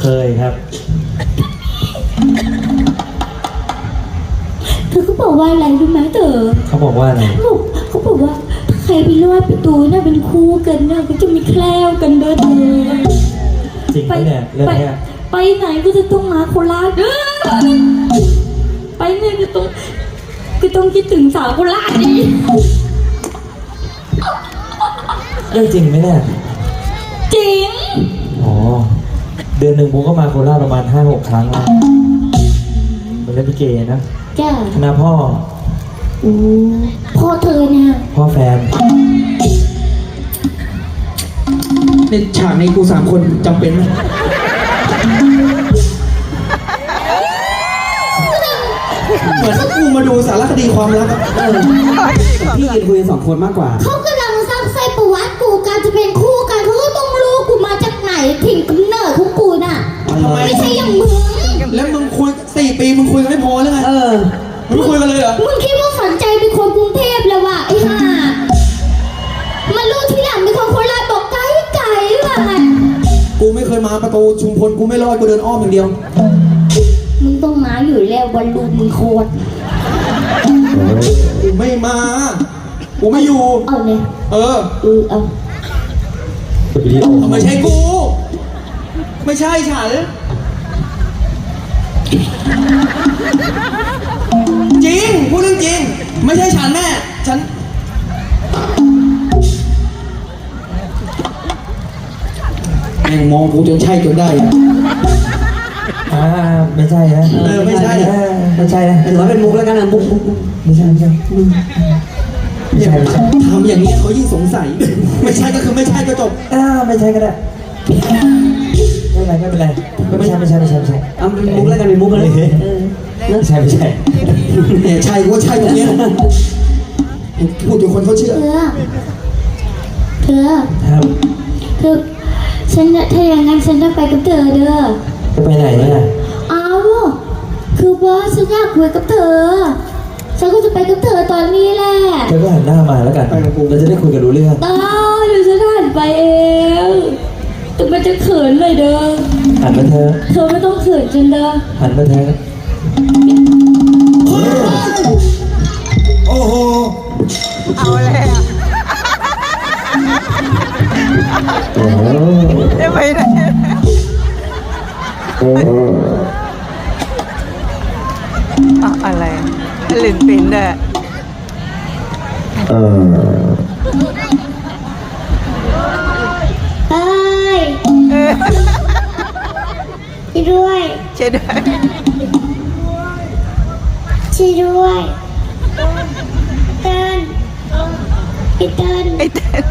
เคยครับ เธอเขาบอกว่าอะไรรู้ไหมเธอเขาบอกว่าอะไร เขาบอกเขาบอกว่าถ้าใครไปลอดประตูน่าเป็นคู่กันน่าก็จะมีแคล้วกันเด้อเธอจริงไหมเนี่ยเรื่องไปเนี้ยไปไหนก็จะต้องมาโคราชเด้อไปไหนก็ต้องก็ต้องคิดถึงสาวโคราชดิเรื่องจริงไหมเนี่ยจริงอ๋อ เดือนหนึ่งผมก็มาโคราชประมาณห้าหกครั้งแล้วเป็นเล่นพิเกนะจ้าคณะพ่ออู้พ่อเธอเนี่ยพ่อแฟน ในฉากนี้กูสามคนจำเป็นไหมเหมือนกูมาดูสารคดีความรักอะเออพี่ยืนคุยกันสองคนมากกว่า เขากำลังสร้างไส้ประวัติกูการจะเป็นคู่กันเขาก็ต้องรู้กูมาจากไหนถิ่น ทำไม ไม่ใช่อย่างมึง แล้วมึงคุยสี่ปีมึงคุยกันไม่พอหรือไงเออ มึงไม่คุยกันเลยเหรอ มึงคิดว่าฝันใจเป็นคนกรุงเทพแล้ววะไอ้ห่ามารู้ทีหลังเป็นคนโคราชบอกไกลไกลว่ะกูไม่เคยมาประตูชุมพลกูไม่รอดกูเดินอ้อมอย่างเดียว มึงต้องมาอยู่แล้ววันลูกมึงโคตรกูไม่มา กูไม่อยู่ เอาเลยเออ เออเอาวิดีโอไม่ใช่กู ไม่ใช่ฉัน จริง พูดเรื่องจริง ไม่ใช่ฉันแม่ ฉัน แม่งมองกูจนใช่จนได้อะอ่าไม่ใช่นะเออไม่ใช่ เออไม่ใช่นะถือว่าเป็นมุกแล้วกันนะมุกมุกมุกไม่ใช่ไม่ใช่ไม่ใช่ไม่ใช่ทำอย่างนี้เขายิ่งสงสัย ไม่ใช่ก็คือไม่ใช่ก็จบ อ่าไม่ใช่ก็ได้ ไม่เป็นไรไม่เป็นไรไม่ใช่ไม่ใช่ไม่ใช่ไม่ใช่เอาเป็นมุกแล้วกันเป็นมุกเลยไม่ใช่ไม่ใช่เนี่ยใช่กูว่าใช่ตรงเนี้ยพูดจนคนเขาเชื่อ เธอ เธอครับคือฉันจะถ้าอย่างนั้นฉันจะไปกับเธอเด้อจะไปไหนเนี่ยเอาคือว่าฉันอยากคุยกับเธอ ฉันก็จะไปกับเธอตอนนี้แหละเธอก็หันหน้ามาแล้วกันไปกับกูเราจะได้คุยกันรู้เรื่องตาเดี๋ยวฉันหันไปเอง แต่มันจะเขินเลยเด้อ หันมาเธอเธอไม่ต้องเขินฉันเด้อหันมาเธอโอ้โห เอาแล้ว โอ้โหได้ไปไหนโอ้โหอะอะไรลินปินด้วยเออ ช่วยด้วยช่วยด้วยเติ้ลไอ้เติ้ลไอ้เต้น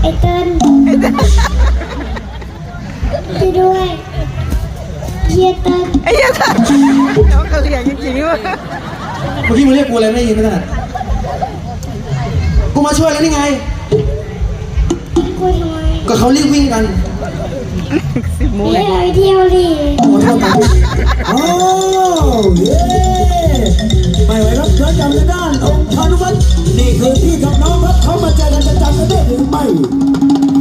ไอ้เติ้ลไอ้เต้นช่วยด้วยเฮียเติ้ลไอ้ยันน้องกะเหรี่ยงจริงๆว่ะเมื่อกี้มึงเรียกกูอะไรไม่ได้ยินไม่ถนัดกูมาช่วยแล้วนี่ไงคุยทำไมก็เขารีบวิ่งกัน สิบมูเฮีเลยเราไปเที่ยวดิโอ้เย้ไม่ไหวครับเชิญจำในด้านองค์ชานุวัฒน์นี่คือพี่กับน้องครับเขามาเจอกันประจำกันได้หรือไม่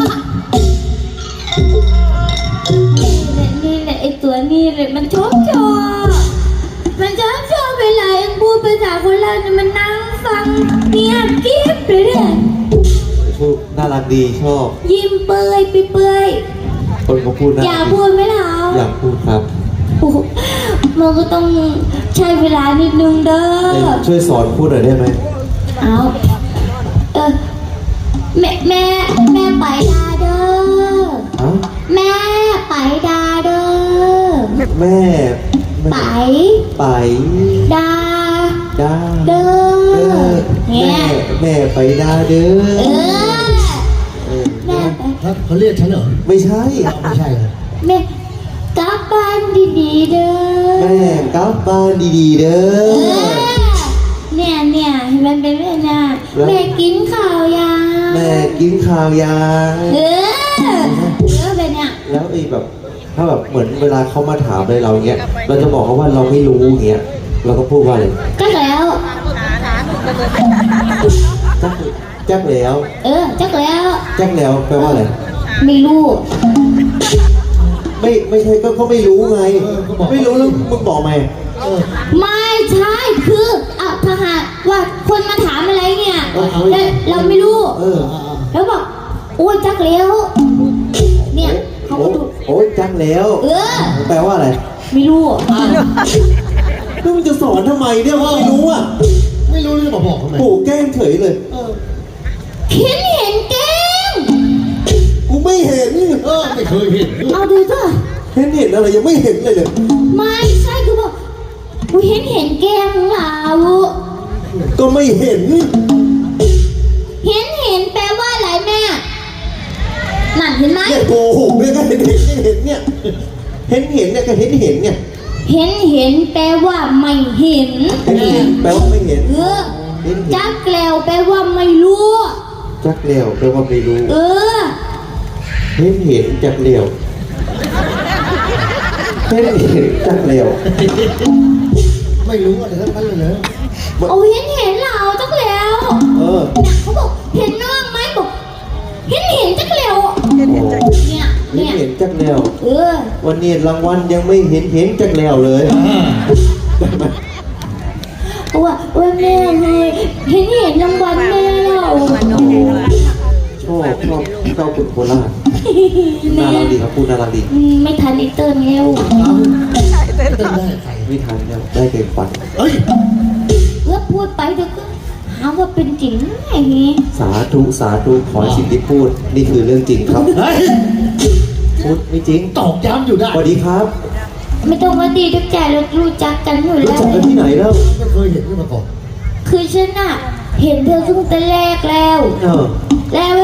นี่แหละนี่แหละไอ้ตัวนี่แหละมันชอบชอมันชอบชอบเวลาเองพูดภาษาคนเราเนี่ยมันนั่งฟังเงียบกิ๊บเลยเนี่ยน่ารักดีชอบ ยิ้มเปยไปเปย คนเขาพูดน่าอย่ารักพูดไม่เท้าอยากพูดครับโอ้โหมันก็ต้องใช้เวลานิดนึงเด้อเอ้ยช่วยสอนพูดหน่อยได้ไหมเอาเออแม่แม่แม่ไปดาเด้อฮะแม่ไปดาเด้อ แม่ไป ไปดา ด้าเด้อเด้อเนี่แม่ยแม่ไปด้าเด้อเออเออแม่ไป ครับเขาเรียกฉันเหรอไม่ใช่ไม่ใช่เหรอแม่กลับบ้านดีๆเด้อแม่กลับบ้านดีๆเด้เออ อเนี่ยเนี่ยเห็นมันเป็นเรื่องน่ะแล้ว แม่กินข้าวยังแม่กินข้าวยาเออเออเป็นเนี่ยแล้วไอ้แบบ ถ้าแบบเหมือนเวลาเขามาถามอะไรเราเงี้ย เราจะบอกเขาว่าเราไม่รู้เงี้ย เราก็พูดว่าอะไรก็แล้ว จักจักแล้ว เออจักแล้ว จักแล้วแปลว่าอะไรไม่รู้แไม่ไม่ใช่ก็เขาไม่รู้ไง ไม่รู้แล้วมึงบอกไหมไม่ใช่คืออะถ้าหากว่าคนมาถามอะไรเนี่ยแล้วเราไม่รู้เออแล้วบอกโอ้ยจักเลี้ยวเนี่ยเขาโอ้ก็ดูโอ้ยจังแล้ว เออ แปลว่าอะไร ไม่รู้แล้วมึงจะสอนทำไมเนี่ยว่าไม่รู้อะ ไม่รู้จะมาบอกทำไมโอ้แกล้งเฉยเลยเห็นเห็นแก้มกู ไม่เห็นเออไม่เคยเห็นเอาดูเถอะเห็นเห็นอะไรยังไม่เห็นเลยเนี่ยไม่ใช่คือบอกกูเห็นเห็นแก้มของเราก็ไม่เห็น เห็นเห็นแปลว่าอะไรแม่นั่นเห็นไหมเนี่ยโกหกเนี่ยก็เห็นเห็นเห็นเนี่ยเห็นเห็นเนี่ยก็เห็นเห็นเนี่ยเห็นเห็นแปลว่าไม่เห็นเห็นเห็นแปลว่าไม่เห็นเออเห็นเห็นจักแกล้วแปลว่าไม่รู้ จักเลี้ยวแปลว่าไม่รู้ เออ เห็นเห็นจักเลี้ยวเห็นเห็นจักเลี้ยวไม่รู้อะไรทั้งนั้นเลยเหรอเอาเห็นเห็นเราจักแล้วเออเนี่ยเขาบอกเห็นน้องไหมบอกเห็นเห็นจักแล้วเห็นเห็นจังเนี่ยเห็นเนี่ยเห็นจักเลี้ยวเออวันนี้รางวัลยังไม่เห็นเห็นจักเลี้ยวเลยว่าว่าแม่เลยเห็นเห็นรางวัลแม่เรา ชอบชอบชอบคุณโคราชน่าแม่รักดีครับพูดน่ารักดีอืมไม่ทันอีเตอร์แล้วใช่เต้นเต้นได้ใครไม่ทันเนี่ยได้เต็มฝันเฮ้ยเพื่อพูดไปเดี๋ยวก็หาว่าเป็นจริงไงนี้สาธุสาธุขอให้สิ่งที่พูดนี่คือเรื่องจริงครับ เฮ้ยพูดไม่จริงตอกย้ำอยู่ได้สวัสดีครับไม่ต้องมาดีทุกใจเรารู้จักกันอยู่รู้แล้ว จักกันที่ไหนแล้วไม่เคยเห็นมาก่อนคือฉันอะเห็นเธอตั้งแต่แรกแล้ว เออ แล้ว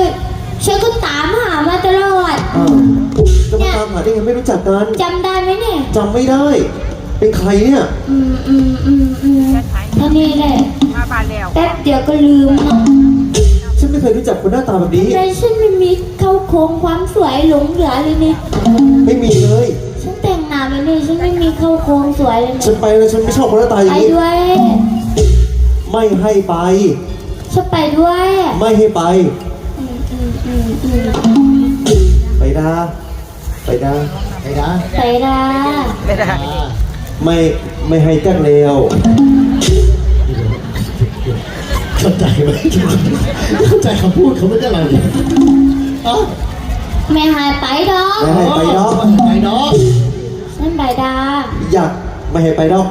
ฉันก็ตามหามาตลอดเออจะมาตามหาได้ไงไม่รู้จักกันจำได้ไหมเนี่ยจำไม่ได้ เป็นใครเนี่ยอืมอืมอืมอืมเท่านี้แหละมาบานแล้วแป๊บเดียวก็ลืมเนาะฉันไม่เคยรู้จักคนหน้าตาแบบนี้แต่ฉันไม่มีเข้าโครงความสวยหลงเหลือเลยเนี่ยไม่มีเลยฉันแต่งหน้าไปเนี่ยฉันไม่มีเข้าโครงสวยเลยฉัเนี่ยนไปแล้วฉันไม่ชอบคนหน้าตาอย่าไปงนี้ด้วยไม่ให้ไปฉันไปด้วย ไม่ให้ไปอืมอืมอืมอืม ไปดาไปดาไอ้นะไปละไม่ได้ไม่ไม่ให้จักเลวเข้าใจไหมเข้าใจคำพูดเขาไม่ได้อะไรเนี่ยอ๋อไม่หายไปดอกไม่ให้ไปดอกไอ้น้องฉันไปดาอยากไม่ให้ไปดอก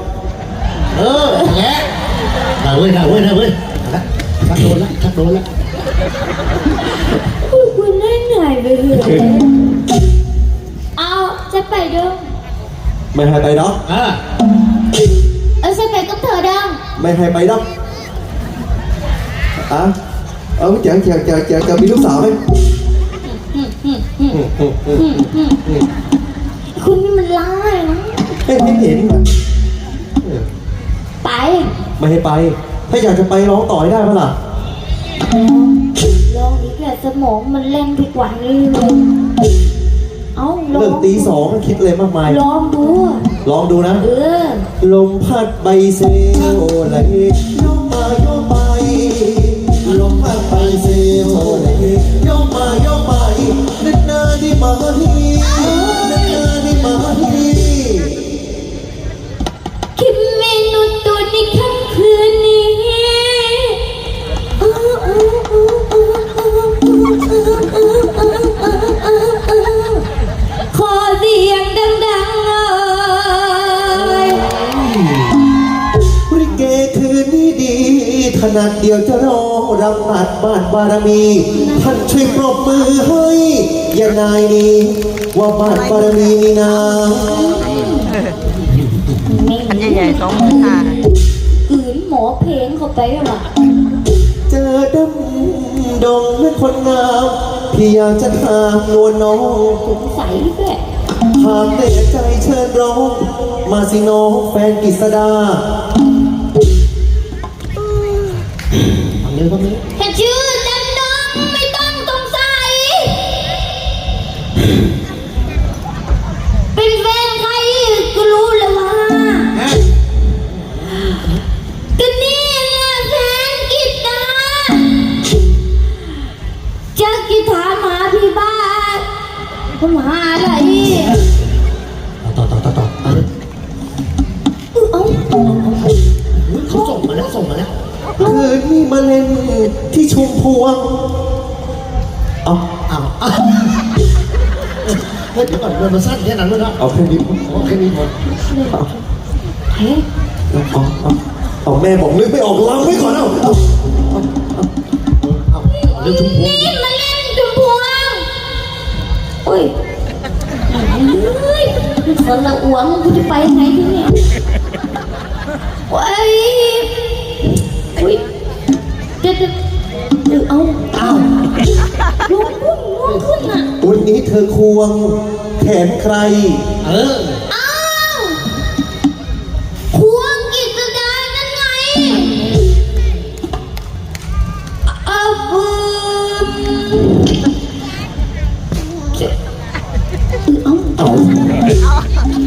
เออแหละได้เว้ยได้เว้ยได้เว้ยนะชักโดนละชักโดนละอุ๊ยคุณเหายไปเลยเอาจะไปด้วย mày hay bay đó อ่า เอาจะไปกับเธอดัง mày hay bay đó à ờ chờ chờ chờ chờ chờ bị lúc sợ đấy คุณนี่มันร้ายนะ Ê, thấy hiểm mà ไป mày hay bay thấy giờ cho bay nó tỏi ra phải là แล้ว แหละสมองมันเล่นทุกวันเลยเอาลอเริ่งมตีสองคิดเลยมากมาย ลองดูลองดูนะ เออ ลมพัดใบเซลไหล คนงามพี่อยากจะถามนวลน้องสงสัยแหละหากแต่ใจเชิญร้อง มาสิน้องแฟนกฤษดาทางนี้ทางนี้ เล่นที่ชุมพวงเอาเอาเอาเฮ้ยเดี๋ยวก่อนมันสั้นแค่นั้นเลยนะเอาแค่นี้โอเคนี้พอเฮ้ยเอาเอาเอาแม่บอกนึกไม่ออกล้างไว้ก่อนเอาเอาเอาเองชุมพวงมาเล่นจุมพวงโอ้ยเฮ้ยคนละอ้วงกูจะไปยังไงทีเนี่ยโอ้ยอุ้ย เดี๋ยวเดี๋ยวเดี๋ยวเอาเอาลงขึ้นลงขึ้นอะวันนี้เธอควงแขนใคร เออ อ้าวควงกิจดานั่นไงเอาอืมเอาเอา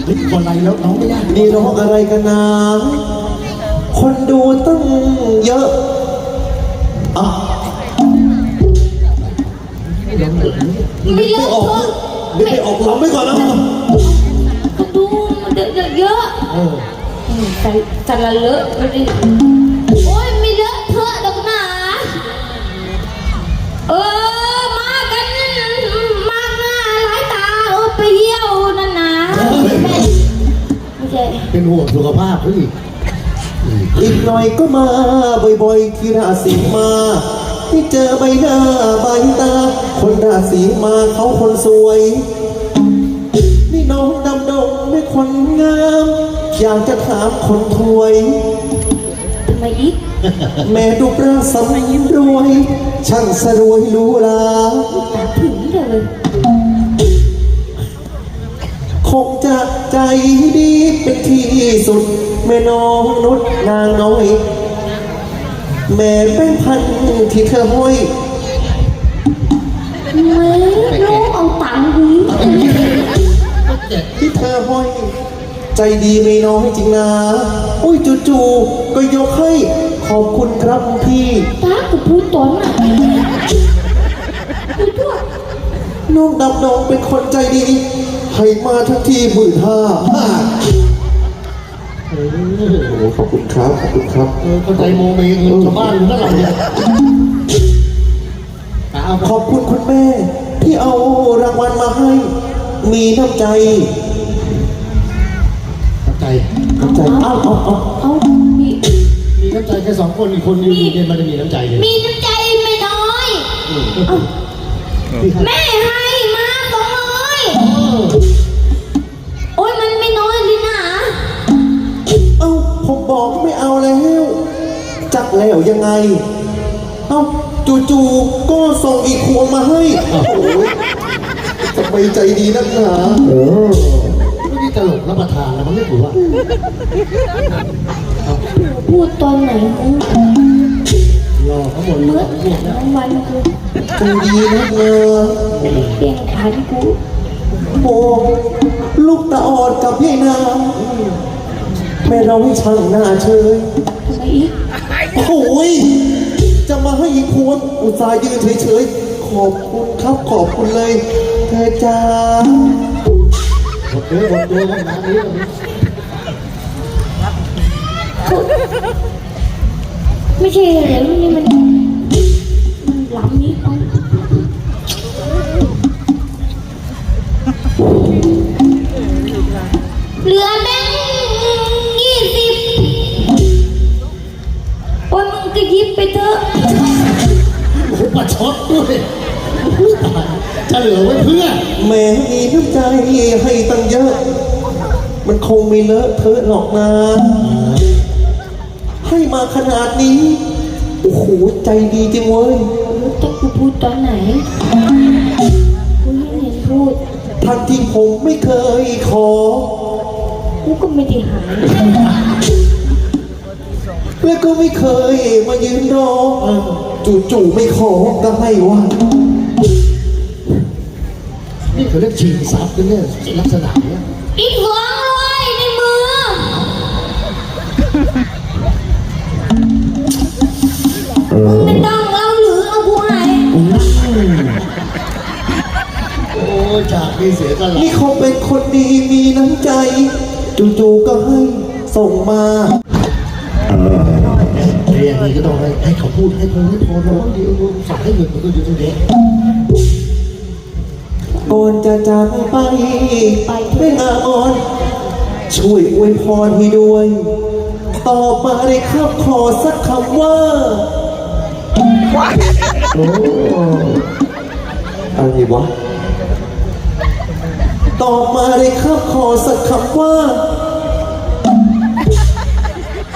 เฮ้ยคนไรแล้วน้องไม่ยานี่ร้องอะไรกันนะคนดูตั้งเยอะ อะไม่เลิไม่กออกเถอะนึกไม่ออกล้างไว้ก่อนนะก็ดูเดี๋ยวๆเยอะเอออืมแต่แต่ละเลอะไม่ได้โอ้ยไม่เลอะเทอะดอกหนาเออมากันมากหน้าหลายตาเออไปเที่ยวนั่นนะไม่ใช่เป็นห่วงสุขภาพเขาอีก อีกหน่อยก็มาบ่อยๆที่ราศีมาที่เจอใบหน้าใบตา คนราศีมาเขาคนสวย นี่น้องดำดงไม่คนงาม อยากจะถามคนถวยทำไมอีก แม่ดูประสมรวย ช่างสรวยหรู้ลาตาถึงเดี๋ยวเลยคงจะใจดีเป็นที่สุด แม่น้องนุชนางน้อย แม่เป็นพันที่เธอห้อยไม่รู้เอาตังค์ดีที่เธอห้อย ใจดีไม่น้อยจริงนะอุ้ยจู่ๆก็ยกให้ขอบคุณครับพี่ตากูพูดตอนน่ะพูดทั่วน้องดำดงเป็นคนใจดี ให้มาทั้งทีหมื่นห้า โอ้โหขอบคุณครับ ขอบคุณครับ เออคนใจโมเมเงินชาวบ้านอยู่นั่นเราเนี่ยตาเอาขอบคุณคุณแม่ ที่เอารางวัลมาให้ มีน้ำใจน้ำใจน้ำใจเอาเอาเอาเอามีมีน้ำใจแค่สองคนอีกคนอยู่เย็นมันจะมีน้ำใจเลยมีน้ำใจไม่น้อยเอาแม่ให้มาสองร้อยโอ้ย แล้วยังไง เอ้าจู่ๆก็ส่งอีกพวงมาให้โอ้โหทำไมใจดีนักหนาไม่ได้ตลกรับประทานแล้วมันไม่ถูกว่าพูดตอนไหนมึงรอเขาหมดเลเมื่อยพวกเนี้ยทั้งวันกูใจดีนักเนอะไม่ได้เปลี่ยนขันกูโอ้ลูกตาออดกับพี่นางแม่เราให้ช่างหน้าเชยทำไมอีก โอ้ยจะมาให้อีกพวงอุตส่าห์ยืนเฉยๆ ขอบคุณครับขอบคุณเลย เธอจ้าหมดเนื้อหมดตัวกันน้ำนี้ไม่ใช่เหรอนี่มันมันหล้ำนี้เอาเหลือแบ ยมึงก็หยิบไปเถอะโอ้โหปัดช็อตด้วยจะเหลือไว้เพื่อแม่มีน้ำใจให้ตั้งเยอะ มันคงไม่เลอะเทอะหรอกนะ ให้มาขนาดนี้ โอ้โห ใจดีจริงเว้ยแต่กูพูดตอนไหนกูยังเห็นพูด ทั้งที่ผมไม่เคยขอ กูก็ไม่ได้หาย และก็ไม่เคยมายืนรอจู่ๆไม่ขอก็ให้วะนี่เขาเรียกชิงทรัพย์กันเนี่ยลักษณะเนี้ยอีกสองร้อยในมือมึงไม่ต้องเอาหรือเอากูหายโอ้ยจากมีเสียกันละนี่เขาเป็นคนดีมีน้ำใจ จู่ๆก็ให้ส่งมาน อย่างนี้ก็ต้องให้ให้เขาพูดให้พอให้พอร้องเดียวฝากให้เงินมันก็อยู่ตรงนี้ก่อนจะจากไปไปไม่งามอน ช่วยอวยพรให้ด้วย ต่อมาได้ครับขอสักคำว่าโอ้อะไรวะต่อมาได้ครับขอสักคำว่า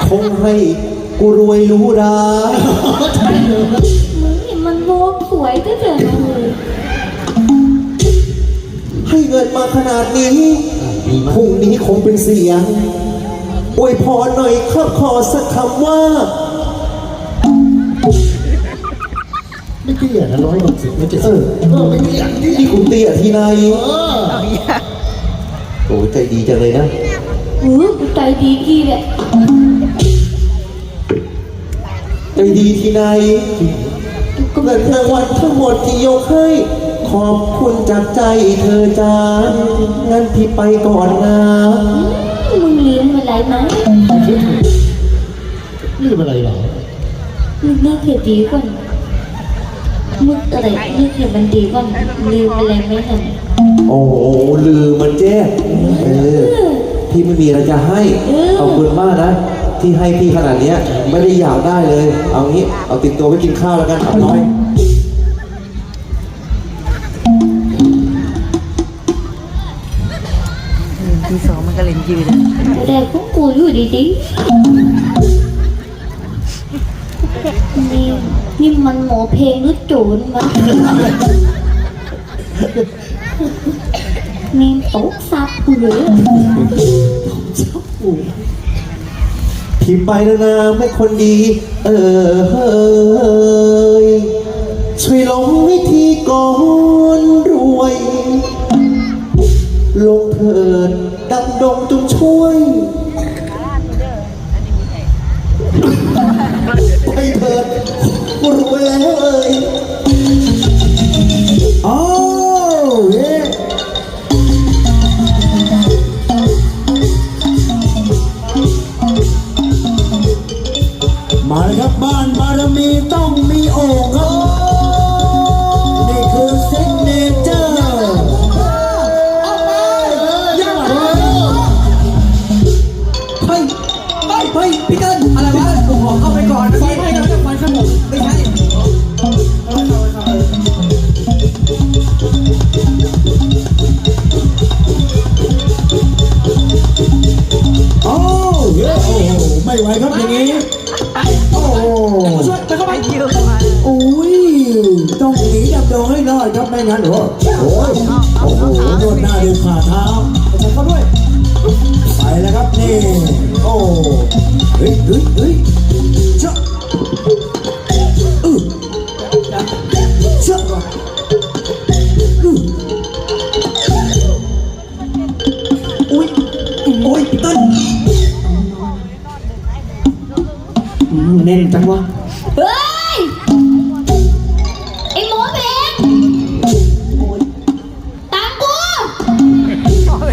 คงให้ กูรวยหรู้รามึงนี่มันโลกสวยก็เกินเลยให้เงินมาขนาดนี้พรุ่งนี้คงเป็นเสียงอวยพรหน่อยครับขอสักคำว่า ไม่เตี้ยนะร้อยหกสิบไม่เจ็ดเอสิบอเออไม่เตี้ยนี่นี่คุณเตี้ยที่ไหนเออโอ้ใจดีจังเลยนะเออกูใจดีกี่แหละ ใจดีที่ไหนเงินรางวัลทั้งหมดที่ยกให้ ขอบคุณจากใจเธอจ้างั้นพี่ไปก่อนนะมึงลืมอะไรไหมลืมอะไรเหรอมึงนึกเหตุดีก่อนมึงอะไรนึกเหตุมันดีก่อนลืมอะไรไหมหน่อยโอ้โหลืมมันแจ้เออพี่ไม่มีอะไรจะให้ขอบคุณมากนะ ที่ให้พี่ขนาดเนี้ยไม่ได้อยากได้เลย เอางี้ เอาติดตัวไว้กินข้าวแล้วกันครับน้อยที่สองมันก็เล่นยืนกูได้ของกูอยู่ดีๆนี่นี่มันหมอเพลงหรือโจรวะนี่ตกซับกูเลย พี่ไปแล้วนะไม่คนดี เออเฮ้ยช่วยลงวิธีก่อนรวย ลงเถิดดำดงจงช่วย ไม่ไหวครับอย่างนี้ โอ้โหไปยืนมาอุ้ยต้องหนีดับโดงให้รอดครับไม่งั้นโอ้โหโอ้โหโดนหน้าดึงฝ่าเท้าไปเขาด้วย ไปแล้วครับนี่ โอ้เฮ้ยเฮ้ยเฮ้ยเจ้า อืมแน่นจังวะเฮ้ยไอ้หมอเพลงตามกูเ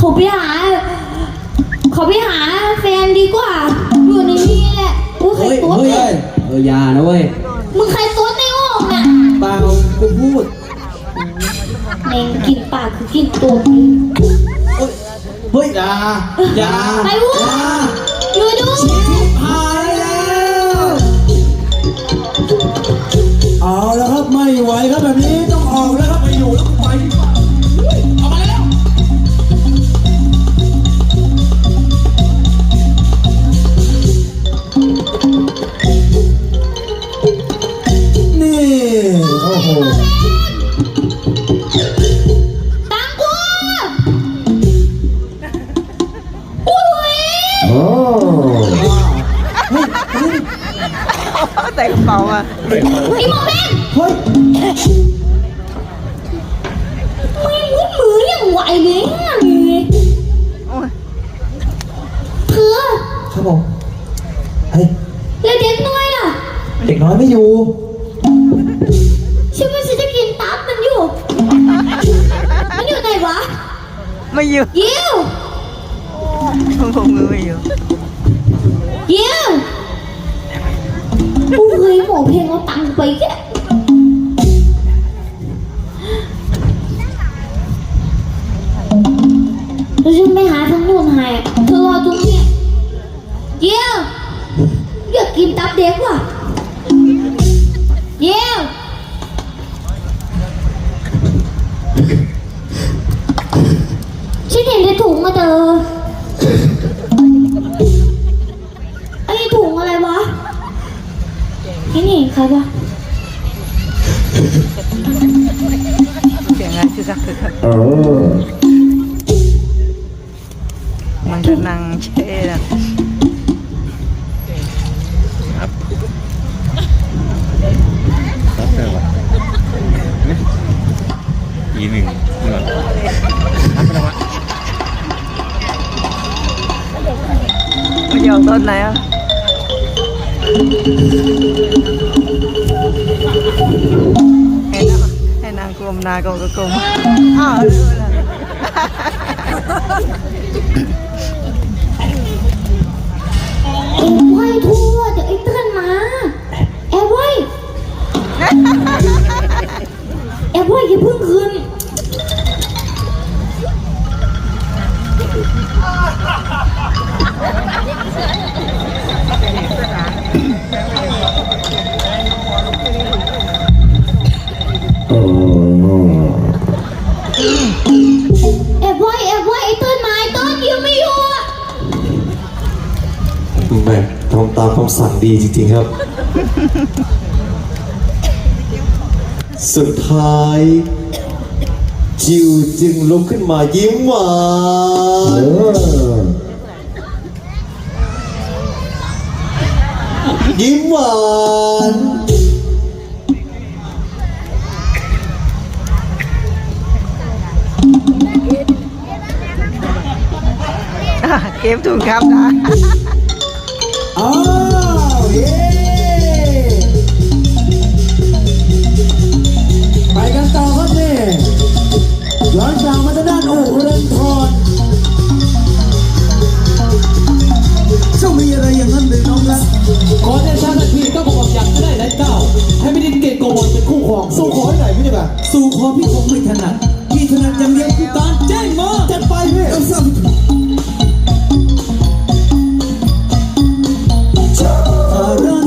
ขาไปหาเขาไปหาแฟนดีกว่า อยู่ในนี้แหละกูใครเฮ้ยตัวเฮ้ยเนี่ยเอออยานะเว้ยมึงใครตัวในโอ่งน่ะเปล่ากูพูดแม่งกินปากคือกินตัวมึงเฮ้ยอยาอยาไปวูอยู่ดูหายแล้วเอาแล้วครับไม่ไหวครับแบบนี้ โอ้แต่กระเป๋าอะไอ้หมอแม่งเฮ้ยไม่มือมือยังไหวเลยอะนี่ยเพื่อครับผมเฮ้ยแล้วเด็กน้อยล่ะ เด็กน้อยไม่อยู่ฉันว่าฉันจะกินตับมันอยู่ มันอยู่ไหนวะไม่อยู่ยี่ยวผมมือไม่อยู่ โอ้ยหมอเพลงเอาตังค์ไปแกแล้วฉันไนี่นี่ใครวะเสียงอะไร ให้นางกลมนาก็ก็กลมอ้าวรู้แอ็งไหวทั่วเดี๋ยวไอ้เตือนมาแอบไหวแอบไหวอย่าเพิ่งคืน ตามคำสั่งดีจริงๆครับ สุดท้าย จิวจึงลุกขึ้นมายิ้มหวานยิ้มหวานเกมถุงครับนะ อ้าวเย้ไปกันต่อครับนี่ย้อนจากมาทางด้านอู่เรือนทรเจ้ามีอะไรอย่างนั้นหรือน้องรักขอเดชะนาทีก็บอกอยากจะได้หลายเจ้า ให้ไม่ได้เกตโกบอลเป็นคู่ครองสู้ขอให้ไหน่อยพี่ได้ปะสู่ขอพี่คงไม่ถนัดพี่ถนัดอย่างเดียวคือการแจ้งมาจัดไปพี่ กถ้ารัก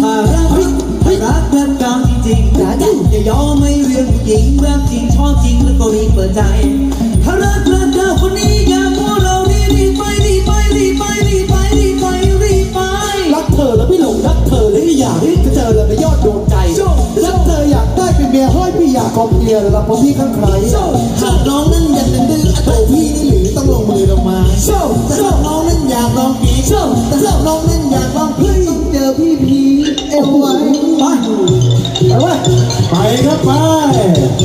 ถ้ารักแบบกลางจริงๆอย่ายอมไม่เรื่องผู้หญิงรักจริงชอบจริงแล้วก็รีบเปิดใจถ้ารักรักเธอคนนี้อย่ามัวเรารีบรีบไปรีบไปรีบไปรีบไปรีบไปรีบไปรักเธอแล้วไม่หลงรักเธอแล้วไม่อยากที่จะเจอแล้วไม่ยอดโดนใจรักเธออยากได้เป็นเมียห้อยพี่อยากขอเพียร์แล้วพอพี่ข้างใครหากน้องนั้นอยากเป็นดื้ออะโตพี่นี่หรือต้องลงมือลงมาแต่ถ้าน้องนั้นอยากลองผีแต่ถ้าน้องนั้นอยาก ที่ผีเอวไว้ไปไปวะไปครับไป